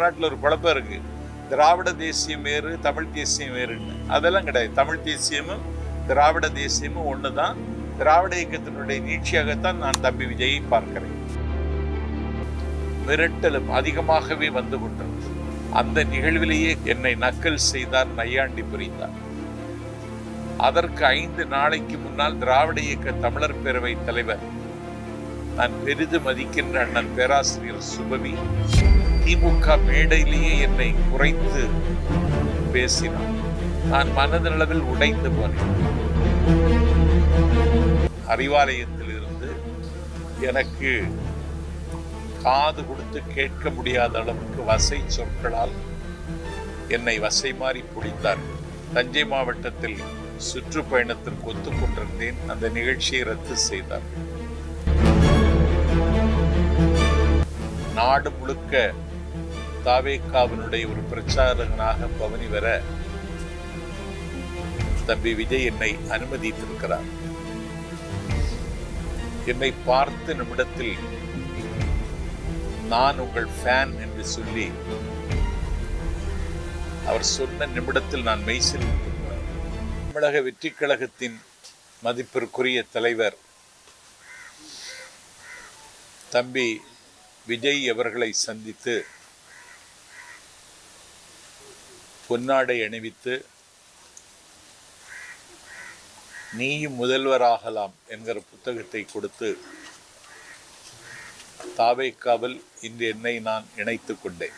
நாட்டில் ஒரு குழப்பம் இருக்கு. திராவிட தேசியம் வேறு தமிழ் தேசியம் வேறுன்னு. அதெல்லாம் கிடையாது. தமிழ் தேசியமும் திராவிட தேசியமும் ஒன்று தான் திராவிட இயக்கத்தினுடைய நீட்சியாகத்தான் நான் தம்பி விஜயை பார்க்கிறேன். மிரட்டலும் அதிகமாகவே வந்து கொண்டிருந்தது. அந்த நிகழ்விலேயே என்னை நக்கல் செய்தார் நையாண்டி புரிந்தார். அதற்கு ஐந்து நாளைக்கு முன்னால் திராவிட இயக்க தமிழர் பேரவை தலைவர் நான் பெரிது மதிக்கின்ற அண்ணன் பேராசிரியர் சுபவி. திமுக மேடையிலேயே என்னை குறைத்து பேசினார். நான் மனதளவில் உடைந்து போனேன். அறிவாலயத்தில் இருந்து எனக்கு காது கொடுத்து கேட்க முடியாத அளவுக்கு வசை சொற்களால் என்னை வசை மாறி பிடித்தார். தஞ்சை மாவட்டத்தில் சுற்றுப்பயணத்திற்கு ஒத்துக்கொண்டிருந்தேன். அந்த நிகழ்ச்சியை ரத்து செய்தார். நாடு முழுக்க தாவேக்காவினுடைய ஒரு பிரச்சாரகனாக பவனி வர தம்பி விஜய் என்னை அனுமதித்திருக்கிறார். என்னை பார்த்த நிமிடத்தில் நான் உங்கள் ஃபேன் என்று சொல்லி அவர் சொன்ன நிமிடத்தில் நான் மெய்சில் தமிழக வெற்றி கழகத்தின் மதிப்பிற்குரிய தலைவர் தம்பி விஜய் அவர்களை சந்தித்து பொன்னாடை அணிவித்து நீயும் முதல்வராகலாம் என்கிற புத்தகத்தை கொடுத்து தாவேக்காவில் இன்று என்னை நான் இணைத்துக் கொண்டேன்.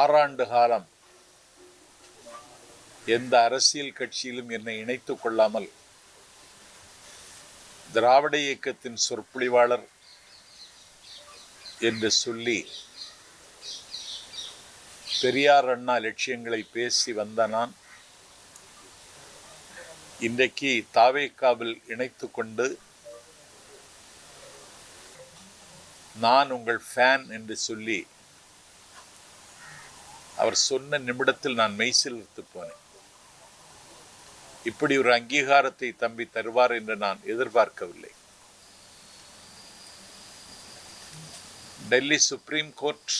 ஆறாண்டு காலம் எந்த அரசியல் கட்சியிலும் என்னை இணைத்துக் கொள்ளாமல் திராவிட இயக்கத்தின் சொற்பொழிவாளர் என்று சொல்லி பெரியார் அண்ணா லட்சியங்களை பேசி வந்த நான் இன்றைக்கு தாவேக்காவில் இணைத்து கொண்டு நான் உங்கள் ஃபேன் என்று சொல்லி அவர் சொன்ன நிமிடத்தில் நான் மெய்சிலிர்த்து போனேன். இப்படி ஒரு அங்கீகாரத்தை தம்பி தருவார் என்று நான் எதிர்பார்க்கவில்லை. டெல்லி சுப்ரீம் கோர்ட்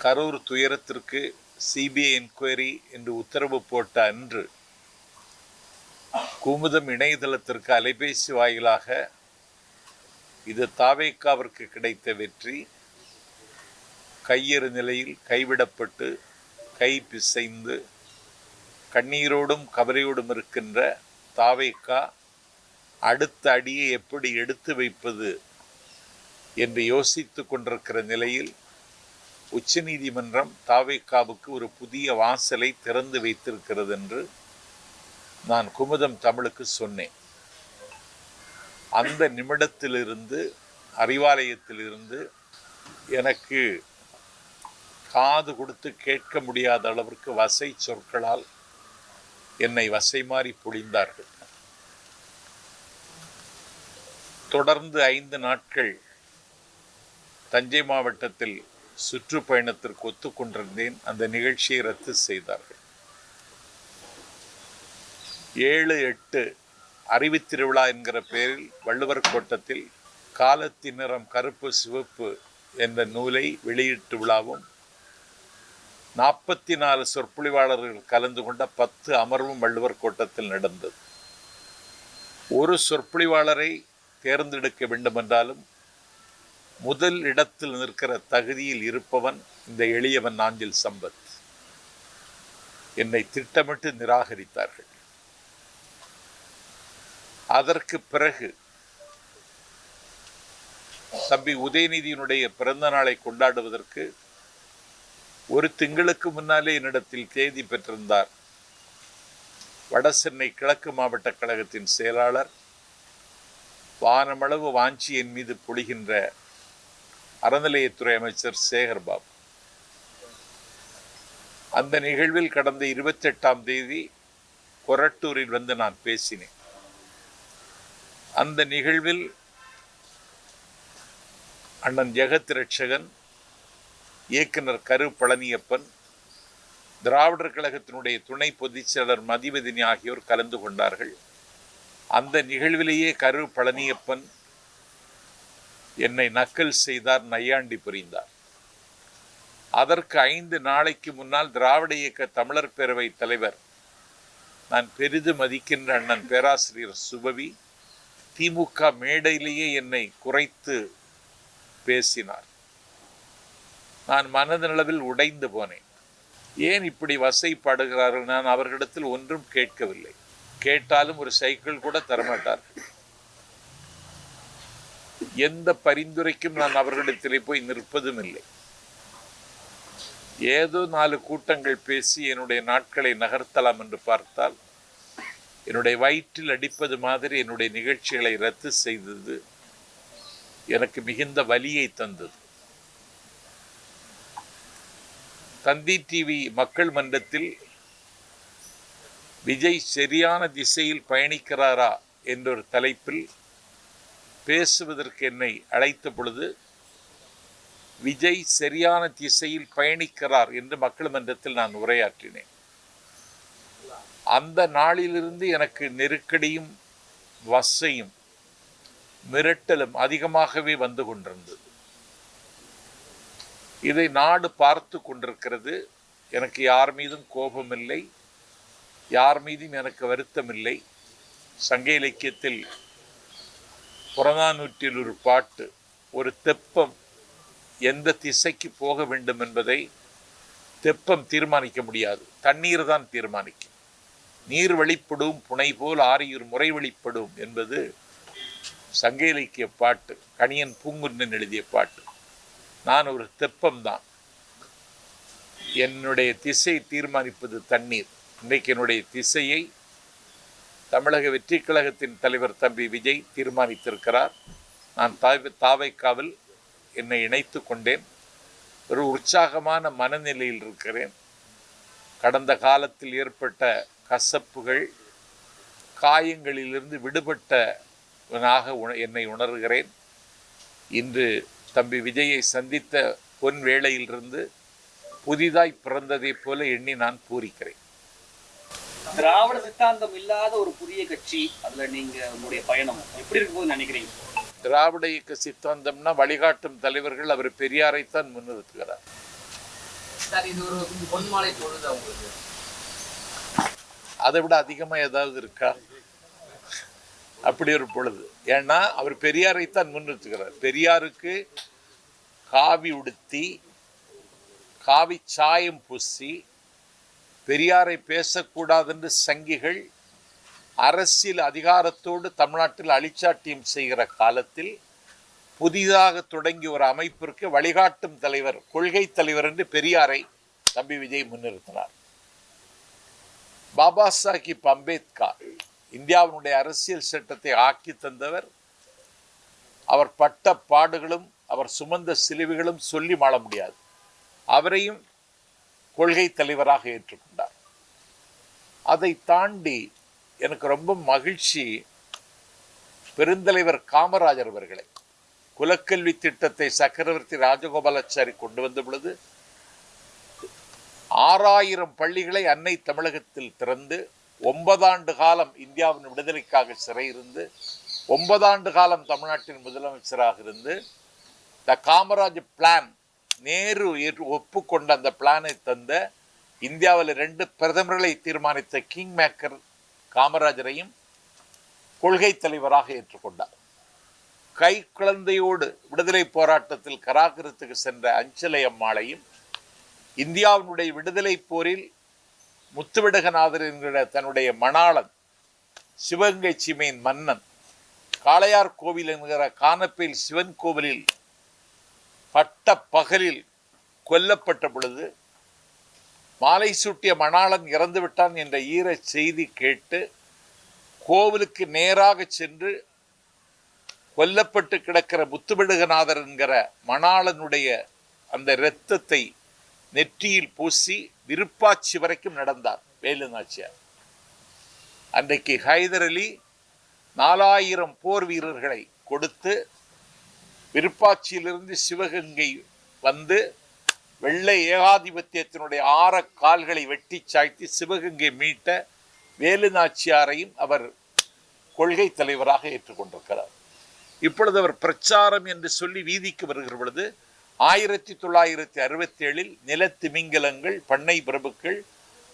கரூர் துயரத்திற்கு சிபிஐ என்கொயரி என்று உத்தரவு போட்ட அன்று குமுதம் இணையதளத்திற்கு அலைபேசி வாயிலாக இது தாவேக்காவிற்கு கிடைத்த வெற்றி. கையெறு நிலையில் கைவிடப்பட்டு கை பிசைந்து கண்ணீரோடும் கவலையோடும் இருக்கின்ற தாவேக்கா அடுத்த அடியை எப்படி எடுத்து வைப்பது என்று யோசித்து கொண்டிருக்கிற நிலையில் உச்சநீதிமன்றம் தாவேக்காவுக்கு ஒரு புதிய வாசலை திறந்து வைத்திருக்கிறது என்று நான் குமுதம் தமிழுக்கு சொன்னேன். அந்த நிமிடத்திலிருந்து அறிவாலயத்திலிருந்து எனக்கு காது கொடுத்து கேட்க முடியாத அளவிற்கு வசை சொற்களால் என்னை வசை மாறி பொழிந்தார்கள். தொடர்ந்து ஐந்து நாட்கள் தஞ்சை மாவட்டத்தில் சுற்றுப்பயணத்திற்கு ஒத்துக்கொண்டிருந்தேன். அந்த நிகழ்ச்சியை ரத்து செய்தார்கள். ஏழு எட்டு அறிவித்திருவிழா என்கிற பெயரில் வள்ளுவர் கோட்டத்தில் காலத்தின் நிறம் கருப்பு சிவப்பு என்ற நூலை வெளியீட்டு விழாவும் நாற்பத்தி நாலு சொற்பொழிவாளர்கள் கலந்து கொண்ட பத்து அமர்வும் வள்ளுவர் கோட்டத்தில் நடந்தது. ஒரு சொற்பொழிவாளரை தேர்ந்தெடுக்க வேண்டுமென்றாலும் முதல் இடத்தில் நிற்கிற தகுதியில் இருப்பவன் இந்த எளியவன் நாஞ்சில் சம்பத். என்னை திட்டமிட்டு நிராகரித்தார்கள். அதற்கு பிறகு தம்பி உதயநிதியினுடைய பிறந்த நாளை கொண்டாடுவதற்கு ஒரு திங்களுக்கு முன்னாலே என்னிடத்தில் தேதி பெற்றிருந்தார். வடசென்னை கிழக்கு மாவட்ட கழகத்தின் செயலாளர் வானமளவு வாஞ்சி என் மீது பொழிகின்ற அறநிலையத்துறை அமைச்சர் சேகர்பாபு. அந்த நிகழ்வில் கடந்த இருபத்தி எட்டாம் தேதி கொரட்டூரில் வந்து நான் பேசினேன். அந்த நிகழ்வில் அண்ணன் ஜெகத் ரட்சகன் இயக்குனர் கரு பழனியப்பன் திராவிடர் கழகத்தினுடைய துணை பொதுச் செயலர் மதிவதினி ஆகியோர் கலந்து கொண்டார்கள். அந்த நிகழ்விலேயே கரு பழனியப்பன் என்னை நக்கல் செய்தார் நையாண்டி புரிந்தார். அதற்கு ஐந்து நாளைக்கு முன்னால் திராவிட இயக்க தமிழர் பேரவை தலைவர் நான் பெரிது மதிக்கின்ற அண்ணன் பேராசிரியர் சுபவி திமுக மேடையிலேயே என்னை குறைத்து பேசினார். நான் மனதளவில் உடைந்து போனேன். ஏன் இப்படி வசைப்படுகிறார்கள்? நான் அவர்களிடத்தில் ஒன்றும் கேட்கவில்லை. கேட்டாலும் ஒரு சைக்கிள் கூட தரமாட்டார்கள். எந்த பரிந்துரைக்கும் நான் அவர்களிடத்திலே போய் நிற்பதும் இல்லை ஏதோ நாலு கூட்டங்கள் பேசி என்னுடைய நாட்களை நகர்த்தலாம் என்று பார்த்தால் என்னுடைய வயிற்றில் அடிப்பது மாதிரி என்னுடைய நிகழ்ச்சிகளை ரத்து செய்தது எனக்கு மிகுந்த வலியை தந்தது. தந்தி டிவி மக்கள் மன்றத்தில் விஜய் சரியான திசையில் பயணிக்கிறாரா என்ற ஒரு தலைப்பில் பேசுவதற்கு என்னை அழைத்த பொழுது விஜய் சரியான திசையில் பயணிக்கிறார் என்று மக்கள் மன்றத்தில் நான் உரையாற்றினேன். அந்த நாளிலிருந்து எனக்கு நெருக்கடியும் வசையும் மிரட்டலும் அதிகமாகவே வந்து கொண்டிருந்தது. இதை நாடு பார்த்து கொண்டிருக்கிறது. எனக்கு யார் மீதும் கோபம் இல்லை யார் மீதும் எனக்கு வருத்தம் இல்லை சங்க இலக்கியத்தில் புறநானூற்றில் ஒரு பாட்டு ஒரு தெப்பம் எந்த திசைக்கு போக வேண்டும் என்பதை தெப்பம் தீர்மானிக்க முடியாது. தண்ணீர் தான் தீர்மானிக்கும். நீர் வெளிப்படும் புனை போல் ஆரியூர் முறை வெளிப்படும் என்பது சங்க இலக்கிய பாட்டு கணியன் பூங்குன்றன் எழுதிய பாட்டு. நான் ஒரு தெப்பம் தான். என்னுடைய திசை தீர்மானிப்பது தண்ணீர். இன்றைக்கு என்னுடைய திசையை தமிழக வெற்றி கழகத்தின் தலைவர் தம்பி விஜய் தீர்மானித்திருக்கிறார். நான் தாய் தாவைக்காவில் என்னை இணைத்து கொண்டேன். ஒரு உற்சாகமான மனநிலையில் இருக்கிறேன். கடந்த காலத்தில் ஏற்பட்ட கசப்புகள் காயங்களிலிருந்து விடுபட்டவனாக உண என்னை உணர்கிறேன். இன்று தம்பி விஜயை சந்தித்த பொன் வேளையிலிருந்து புதிதாய் பிறந்ததைப் போல எண்ணி நான் பூரிக்கிறேன். திராவிட சித்தாந்தம் இல்லாத ஒரு புதிய கட்சி அதுல நீங்க உங்களுடைய பயணம் எப்படி இருக்கும்போது நினைக்கிறீங்க? திராவிட இயக்க சித்தாந்தம்னா வழிகாட்டும் தலைவர்கள் அவர் பெரியாரைத்தான் முன்னிறுத்துகிறார். சார் இது ஒரு பொன்மாலை பொழுது உங்களுக்கு. அதை விட அதிகமா ஏதாவது இருக்கா? அப்படி ஒரு பொழுது. ஏன்னா அவர் பெரியாரைத்தான் முன்னிறுத்துகிறார். பெரியாருக்கு காவி உடுத்தி காவி சாயம் பூசி பெரியாரை பேசக்கூடாதென்று சங்கிகள் அரசியல் அதிகாரத்தோடு தமிழ்நாட்டில் அழிச்சாட்டியம் செய்கிற காலத்தில் புதிதாக தொடங்கிய ஒரு அமைப்பிற்கு வழிகாட்டும் தலைவர் கொள்கை தலைவர் என்று பெரியாரை தம்பி விஜய் முன்னிறுத்தினார். பாபா சாஹிப் அம்பேத்கர் இந்தியாவினுடைய அரசியல் சட்டத்தை ஆக்கி தந்தவர். அவர் பட்ட பாடுகளும் அவர் சுமந்த சிலுவைகளும் சொல்லி மாள முடியாது. அவரையும் கொள்கை தலைவராக ஏற்றுக்கொண்டார். அதை தாண்டி எனக்கு ரொம்ப மகிழ்ச்சி பெருந்தலைவர் காமராஜர் அவர்களை குலக்கல்வி திட்டத்தை சக்கரவர்த்தி ராஜகோபாலாச்சாரி கொண்டு வந்த பொழுது ஆறாயிரம் பள்ளிகளை அன்னை தமிழகத்தில் திறந்து ஒன்பதாண்டு காலம் இந்தியாவின் விடுதலைக்காக சிறையிருந்து ஒன்பதாண்டு காலம் தமிழ்நாட்டின் முதலமைச்சராக இருந்து த காமராஜ் பிளான் நேரு ஏற்று ஒப்புக்கொண்ட அந்த பிளானை தந்த இந்தியாவில் ரெண்டு பிரதமர்களை தீர்மானித்த கிங் மேக்கர் காமராஜரையும் கொள்கை தலைவராக ஏற்றுக்கொண்டார். கை குழந்தையோடு விடுதலை போராட்டத்தில் கராகரத்துக்கு சென்ற அஞ்சலை அம்மாளையும் இந்தியாவினுடைய விடுதலை போரில் முத்துவிடகநாதர் என்கிற தன்னுடைய மணாளன் சிவகங்கை சீமையின் மன்னன் காளையார் கோவில் என்கிற கானப்பேல் சிவன் கோவிலில் பட்ட பகலில் கொல்லப்பட்ட பொழுது மாலை சூட்டிய மணாளன் இறந்து விட்டான் என்ற ஈர செய்தி கேட்டு கோவிலுக்கு நேராக சென்று கொல்லப்பட்டு கிடக்கிற முத்துவிடுகநாதர் என்கிற மணாளனுடைய அந்த இரத்தத்தை நெற்றியில் பூசி விருப்பாச்சி வரைக்கும் நடந்தார் வேலு நாச்சியார் அன்றைக்கு ஹைதர் அலி நாலாயிரம் போர் வீரர்களை கொடுத்து விருப்பாட்சியிலிருந்து சிவகங்கை வந்து வெள்ளை ஏகாதிபத்தியத்தினுடைய ஆற கால்களை வெட்டி சாய்த்து சிவகங்கை மீட்ட வேலு நாச்சியாரையும் அவர் கொள்கை தலைவராக ஏற்றுக்கொண்டிருக்கிறார். இப்பொழுது அவர் பிரச்சாரம் என்று சொல்லி வீதிக்கு வருகிற பொழுது ஆயிரத்தி தொள்ளாயிரத்தி அறுபத்தி ஏழில் நிலத்திமிங்கலங்கள் பண்ணை பிரபுக்கள்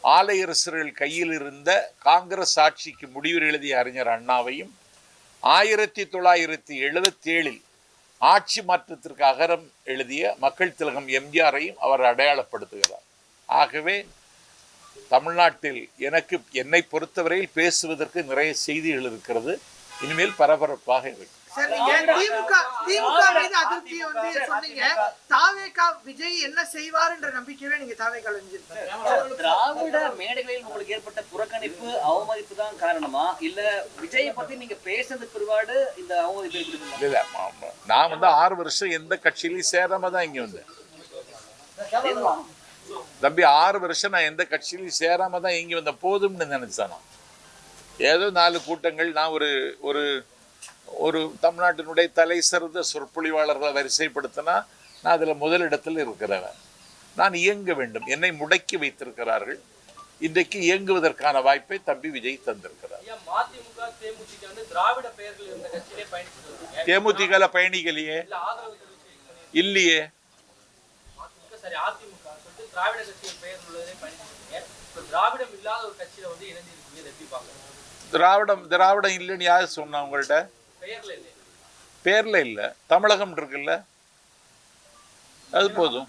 ஆலையரசர்கள் கையில் இருந்த காங்கிரஸ் ஆட்சிக்கு முடிவு எழுதிய அறிஞர் அண்ணாவையும் ஆயிரத்தி தொள்ளாயிரத்தி எழுபத்தி ஏழில் ஆட்சி மாற்றத்திற்கு அகரம் எழுதிய மக்கள் திலகம் எம்ஜிஆரையும் அவர் அடையாளப்படுத்துகிறார். ஆகவே தமிழ்நாட்டில் எனக்கு என்னை பொறுத்தவரையில் பேசுவதற்கு நிறைய செய்திகள் இருக்கிறது. இனிமேல் பரபரப்பாக இருக்கும். சார் நீங்க திமுக திமுக மீது அதிருப்தி வந்து சொன்னீங்க தாவேகா விஜய் என்ன செய்வார் என்ற நம்பிக்கையில நீங்க தாவேகா இருந்திருக்கீங்க திராவிட மேடைகளில் உங்களுக்கு ஏற்பட்ட புறக்கணிப்பு அவமதிப்பு தான் காரணமா இல்ல விஜயை பத்தி நீங்க பேசுறது பிற்பாடு இந்த அவமதிப்பு? இல்ல. நான் வந்து ஆறு வருஷம் எந்த கட்சியிலையும் சேராம தான் இங்க வந்தேன். தம்பி ஆறு வருஷம் நான் எந்த கட்சியிலையும் சேராம தான் இங்க வந்த போதும்னு நினைச்சேன் நான் ஏதோ நாலு கூட்டங்கள் நான் ஒரு ஒரு ஒரு தமிழ்நாட்டினுடைய தலை சிறந்த சொற்பொழிவாளர்களை வரிசைப்படுத்தினா நான் அதில் முதலிடத்தில் இருக்கிறவன். நான் இயங்க வேண்டும். என்னை முடக்கி வைத்திருக்கிறார்கள். இன்றைக்கு இயங்குவதற்கான வாய்ப்பை தம்பி விஜய் தந்திருக்கிறார். தேமுதிக பயணிகளையே? இல்லையே. திராவிடம் திராவிடம் இல்லைன்னு யார் சொன்னா உங்கள்கிட்ட பேர்ல இல்லை. தமிழகம் இருக்குல்ல. அது போதும்.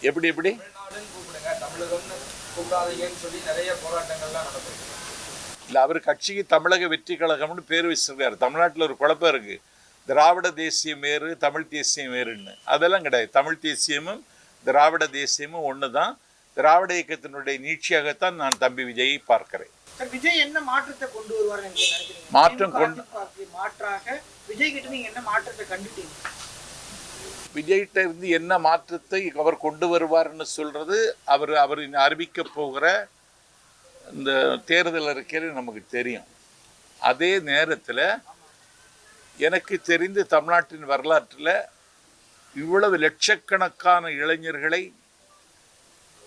எப்படி எப்படி? இல்லை அவர் கட்சிக்கு தமிழக வெற்றி கழகம்னு பேர் வச்சிருக்காரு. தமிழ்நாட்டில் ஒரு குழப்பம் இருக்கு. திராவிட தேசியம் வேறு தமிழ் தேசியம் வேறுன்னு. அதெல்லாம் கிடையாது. தமிழ் தேசியமும் திராவிட தேசியமும் ஒன்று தான் திராவிட இயக்கத்தினுடைய நீட்சியாகத்தான் நான் தம்பி விஜயை பார்க்கிறேன். விஜய் என்ன மாற்றத்தை கொண்டு வருவார் மாற்றம் கொண்டு- மாற்றாக விஜய் கிட்ட நீங்க என்ன மாற்றத்தை கண்டுட்டீங்க? விஜய்கிட்ட இருந்து என்ன மாற்றத்தை அவர் கொண்டு வருவார்னு சொல்றது அவர் அவர் அறிவிக்க போகிற இந்த தேர்தல் அறிக்கையில் நமக்கு தெரியும். அதே நேரத்தில் எனக்கு தெரிந்து தமிழ்நாட்டின் வரலாற்றில் இவ்வளவு லட்சக்கணக்கான இளைஞர்களை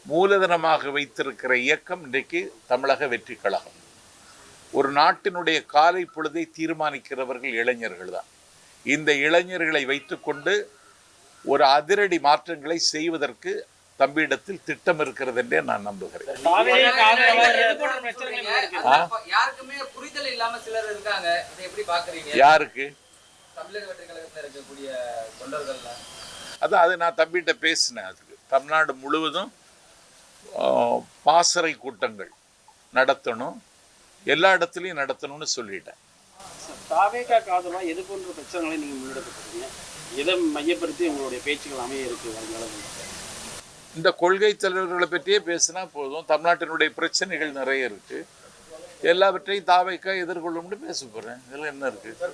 மூலதனமாக வைத்திருக்கிற இயக்கம் இன்றைக்கு தமிழக வெற்றி கழகம். ஒரு நாட்டினுடைய காலை பொழுதை தீர்மானிக்கிறவர்கள் இளைஞர்கள் தான். இந்த இளைஞர்களை வைத்துக்கொண்டு ஒரு அதிரடி மாற்றங்களை செய்வதற்கு தம்பியிடத்தில் திட்டம் இருக்கிறது என்றே நான் நம்புகிறேன். யாருக்கு? தமிழக வெற்றி கழகத்துல இருக்கக்கூடிய தொண்டர்கள்ல அதான் அது நான் தம்பிகிட்ட பேசினேன். அதுக்கு தமிழ்நாடு முழுவதும் பாசறை கூட்டங்கள் நடத்தணும். எல்லா இடத்துலையும் நடத்தணும்னு சொல்லிட்டேன். தாவேகா காதலா எது போன்ற பிரச்சனைகளை நீங்க முன்னெடுக்க போறீங்க எதை மையப்படுத்தி உங்களுடைய பேச்சுகள் அமைய இருக்கு? இந்த கொள்கை தலைவர்களை பற்றியே பேசினா போதும். தமிழ்நாட்டினுடைய பிரச்சனைகள் நிறைய இருக்கு. எல்லாவற்றையும் தாவைக்கா எதிர்கொள்ளும்னு பேச போறேன். இதில் என்ன இருக்கு?